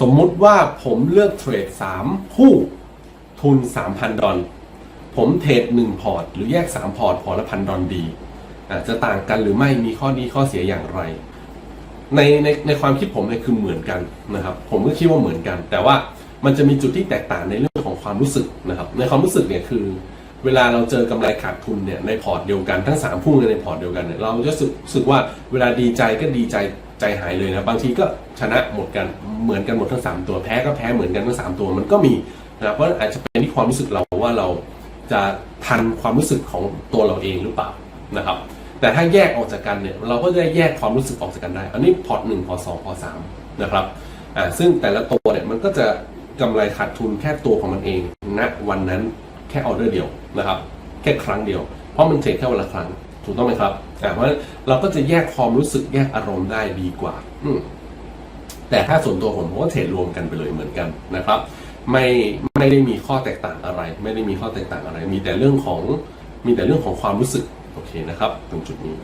สมมุติว่าผมเลือกเทรด 3 คู่ทุน 3,000 ดอลผมเทรด 1 พอร์ต หรือแยก 3 พอร์ต พอร์ตละพันดอลดีอาจจะต่างกันหรือไม่มีข้อดีข้อเสียอย่างไร ในในในความคิดผมเนี่ยคือเหมือนกันนะครับ ผมก็คิดว่าเหมือนกัน แต่ว่ามันจะมีจุดที่แตกต่างในเรื่องของความรู้สึกนะครับ ในความรู้สึกเนี่ยคือ เวลาเราเจอกำไรขาดทุนเนี่ยในพอร์ตเดียวกันทั้งสามพุ่งในพอร์ตเดียวกันเนี่ยเราจะรู้สึกว่าเวลาดีใจก็ดีใจ ใจหายเลยนะบางทีก็ชนะหมดกันเหมือนกันหมดทั้งสามตัวแพ้ก็แพ้เหมือนกันทั้งสามตัวมันก็มีนะเพราะอาจจะเป็นที่ความรู้สึกเราว่าเราจะทันความรู้สึกของตัวเราเองหรือเปล่านะครับ แต่ถ้าแยกออกจากกันเนี่ยเราก็จะแยกความรู้สึกออกจากกันได้ อันนี้พอร์ตหนึ่งพอร์ตสองพอร์ตสามนะครับอ่าซึ่งแต่ละตัวเนี่ยมันก็จะกำไรขาดทุนแค่ตัวของมันเองณวันนั้นแค่ออเดอร์เดียวนะครับ แค่ครั้งเดียว เพราะมันเทรดแค่วันละครั้ง ถูกต้องไหมครับเพราะฉะนั้นเราก็จะแยกความรู้สึกแยกอารมณ์ได้ดีกว่า อืแต่ถ้าส่วนตัวผมผมก็เทรดรวมกันไปเลยเหมือนกันนะครับ ไม่ไม่ได้มีข้อแตกต่างอะไร ไม่ได้มีข้อแตกต่างอะไร มีแต่เรื่องของมีแต่เรื่องของความรู้สึกโอเคนะครับ ตรงจุดนี้